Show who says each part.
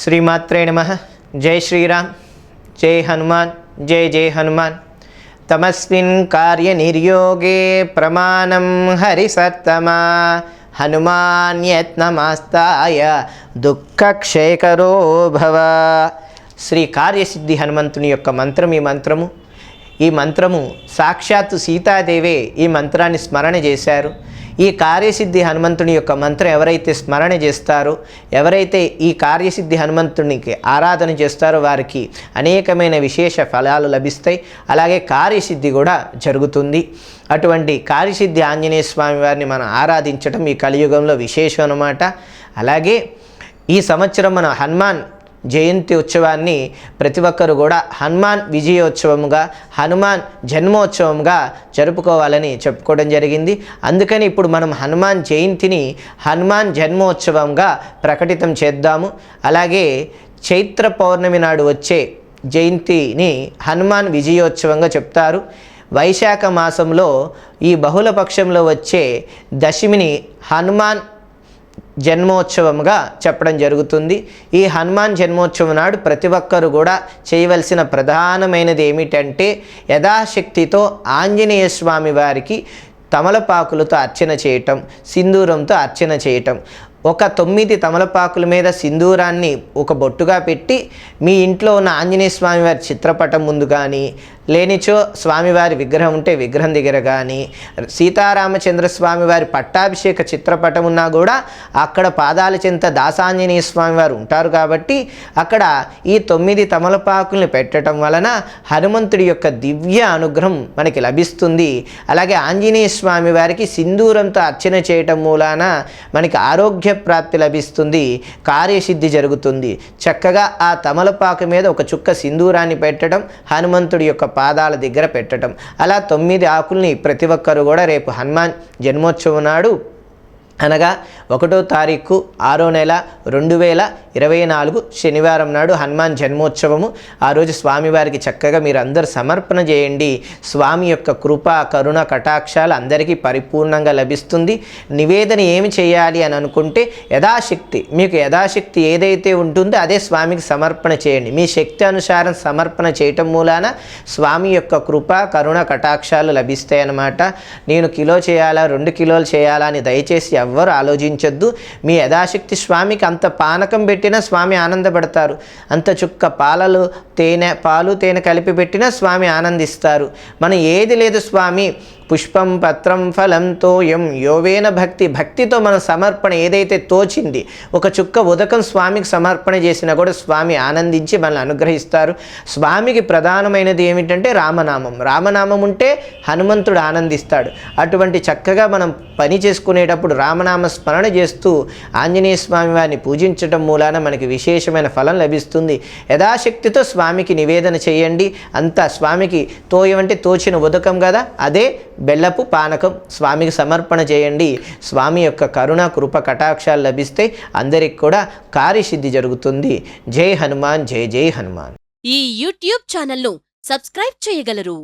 Speaker 1: శ్రీమాత్రే నమ. జై శ్రీరామ్. జై హనుమాన్. జై జై హనుమాన్. తమస్మిన్ కార్యనిర్యోగే ప్రమాణం హరిసత్తమా హనుమాన్యత్నమాస్తాయ దుఃఖక్షేకరో భవ. శ్రీ కార్యసిద్ధి హనుమంతుని యొక్క మంత్రం ఈ మంత్రము. ఈ మంత్రము సాక్షాత్తు సీతాదేవే ఈ మంత్రాన్ని స్మరణ చేశారు. ఈ కార్యసిద్ధి హనుమంతుని యొక్క మంత్రం ఎవరైతే స్మరణ చేస్తారో ఎవరైతే ఈ కార్యసిద్ధి హనుమంతునికి ఆరాధన చేస్తారో వారికి అనేకమైన విశేష ఫలాలు లభిస్తాయి. అలాగే కార్యసిద్ధి కూడా జరుగుతుంది. అటువంటి కార్యసిద్ధి ఆంజనేయ స్వామి వారిని మనం ఆరాధించడం ఈ కలియుగంలో విశేషం అన్నమాట. అలాగే ఈ సంవత్సరం మన హనుమాన్ జయంతి ఉత్సవాన్ని ప్రతి ఒక్కరు కూడా హనుమాన్ విజయోత్సవముగా హనుమాన్ జన్మోత్సవంగా జరుపుకోవాలని చెప్పుకోవడం జరిగింది. అందుకని ఇప్పుడు మనం హనుమాన్ జయంతిని హనుమాన్ జన్మోత్సవంగా ప్రకటితం చేద్దాము. అలాగే చైత్ర పౌర్ణమి నాడు వచ్చే జయంతిని హనుమాన్ విజయోత్సవంగా చెప్తారు. వైశాఖ మాసంలో ఈ బహుళ పక్షంలో వచ్చే దశమిని హనుమాన్ జన్మోత్సవంగా చెప్పడం జరుగుతుంది. ఈ హనుమాన్ జన్మోత్సవం నాడు ప్రతి ఒక్కరు కూడా చేయవలసిన ప్రధానమైనది ఏమిటంటే యథాశక్తితో ఆంజనేయ స్వామి వారికి తమలపాకులతో అర్చన చేయటం సింధూరంతో అర్చన చేయటం. ఒక తొమ్మిది తమలపాకుల మీద సింధూరాన్ని ఒక బొట్టుగా పెట్టి మీ ఇంట్లో ఉన్న ఆంజనేయ స్వామివారి చిత్రపటం ముందు కానీ లేనిచో స్వామివారి విగ్రహం ఉంటే విగ్రహం దగ్గర కానీ సీతారామచంద్ర స్వామి వారి పట్టాభిషేక చిత్రపటం ఉన్నా కూడా అక్కడ పాదాల చెంత దాసాంజనేయ స్వామి వారు ఉంటారు కాబట్టి అక్కడ ఈ తొమ్మిది తమలపాకుల్ని పెట్టడం వలన హనుమంతుడి యొక్క దివ్య అనుగ్రహం మనకి లభిస్తుంది. అలాగే ఆంజనేయ స్వామి వారికి సింధూరంతో అర్చన చేయటం మూలాన మనకి ఆరోగ్య ప్రాప్తి లభిస్తుంది కార్యసిద్ధి జరుగుతుంది. చక్కగా ఆ తమలపాకు మీద ఒక చుక్క సింధూరాన్ని పెట్టడం హనుమంతుడి యొక్క పాదాల దగ్గర పెట్టడం. అలా తొమ్మిది ఆకుల్ని ప్రతి ఒక్కరు కూడా రేపు హనుమాన్ జన్మోత్సవం నాడు అనగా ఒకటో తారీఖు ఆరో నెల రెండు వేల ఇరవై నాలుగు శనివారం నాడు హనుమాన్ జన్మోత్సవము. ఆ రోజు స్వామివారికి చక్కగా మీరు అందరు సమర్పణ చేయండి. స్వామి యొక్క కృప కరుణ కటాక్షాలు అందరికీ పరిపూర్ణంగా లభిస్తుంది. నివేదన ఏమి చేయాలి అని అనుకుంటే యథాశక్తి మీకు యథాశక్తి ఏదైతే ఉంటుందో అదే స్వామికి సమర్పణ చేయండి. మీ శక్తి అనుసారం సమర్పణ చేయటం మూలాన స్వామి యొక్క కృప కరుణ కటాక్షాలు లభిస్తాయి అన్నమాట నేను కిలో చేయాలా రెండు కిలోలు చేయాలా అని దయచేసి ఎవ్వరు ఆలోచించొద్దు. మీ యథాశక్తి స్వామికి అంత పానకం పెట్టినా స్వామి ఆనందపడతారు. అంత చుక్క పాలలు తేనె పాలు తేనె కలిపి పెట్టినా స్వామి ఆనందిస్తారు. మనం ఏది లేదు స్వామి. పుష్పం పత్రం ఫలం తోయం యోవేన భక్తి భక్తితో మన సమర్పణ ఏదైతే తోచింది ఒక చుక్క ఉదకం స్వామికి సమర్పణ చేసినా కూడా స్వామి ఆనందించి మనల్ని అనుగ్రహిస్తారు. స్వామికి ప్రధానమైనది ఏమిటంటే రామనామం. రామనామం ఉంటే హనుమంతుడు ఆనందిస్తాడు. అటువంటి చక్కగా మనం పని చేసుకునేటప్పుడు రామనామ స్మరణ చేస్తూ ఆంజనేయ స్వామి వారిని పూజించడం మూలాన మనకి విశేషమైన ఫలం లభిస్తుంది. యథాశక్తితో స్వామికి నివేదన చేయండి. అంతా స్వామికి తోయమంటే తోచిన ఉదకం కదా? అదే బెల్లపు పానకం. స్వామికి సమర్పణ చేయండి. స్వామి యొక్క కరుణ కృప కటాక్షాలు లభిస్తే అందరికి కూడా కార్యసిద్ధి జరుగుతుంది. జై హనుమాన్ జై జై హనుమాన్.
Speaker 2: ఈ యూట్యూబ్ ఛానల్ను సబ్స్క్రైబ్ చేయగలరు.